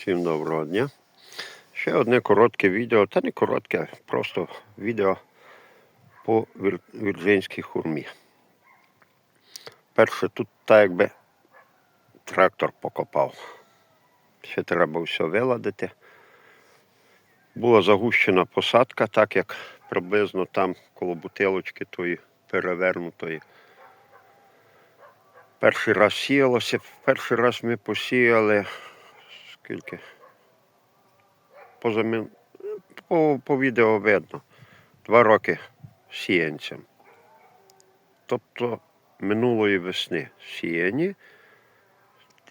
Всім доброго дня. Ще одне коротке відео, та не коротке, просто відео по вірджинській хурмі. Перше, тут так якби трактор покопав. Ще треба все виладити. Була загущена посадка, так як приблизно там коло бутилочки тої перевернутої. Перший раз сіялося, перший раз ми посіяли скільки? Поза мин- по, по відео видно. Два роки сіянцям. Тобто минулої весни сіяні,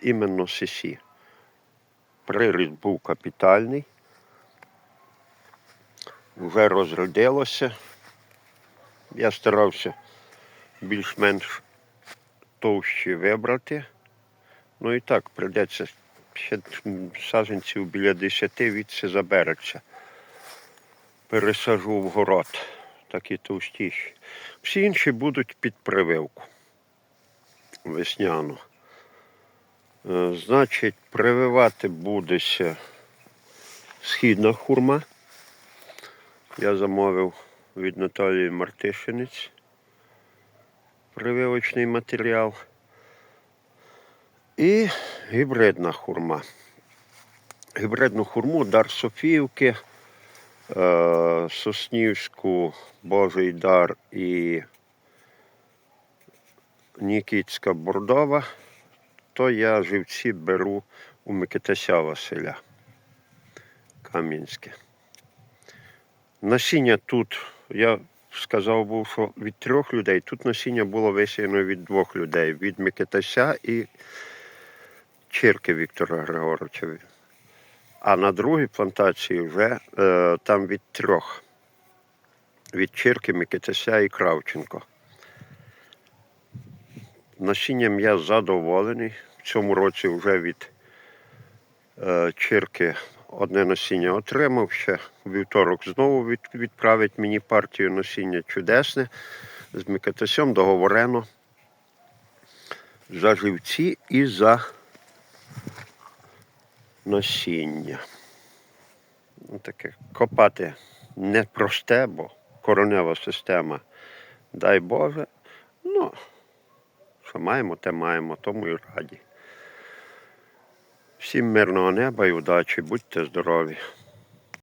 іменно сесі. Приріст був капітальний. Вже розродилося. Я старався більш-менш товщі вибрати. Ну і так, прийдеться ще м, саджанців біля 10 відси забереться. Пересажу в город, такі товстіші. Всі інші будуть під прививку весняну. Е, Значить, прививати будеться східна хурма. Я замовив від Наталії Мартишинець прививочний матеріал. І гібридна хурма. Гібридну хурму Дар Софіївки, е, Соснівську, Божий дар і Нікітська Бордова, то я живці беру у Микитася Василя Кам'янське. Насіння тут, я сказав був, що від трьох людей, тут насіння було висіяно від двох людей, від Микитася і Чирки Віктора Григоровича. А на другій плантації вже е, там від трьох. Від Чирки, Микитася і Кравченко. Насінням я задоволений. В цьому році вже від е, Чирки одне насіння отримав. Ще вівторок знову від, відправить мені партію насіння чудесне. З Микитасем договорено за живці і за насіння. Ну, Таке копати непросте, бо коронева система, дай Боже. Ну, що маємо, те маємо, тому і раді. Всім мирного неба і удачі, будьте здорові.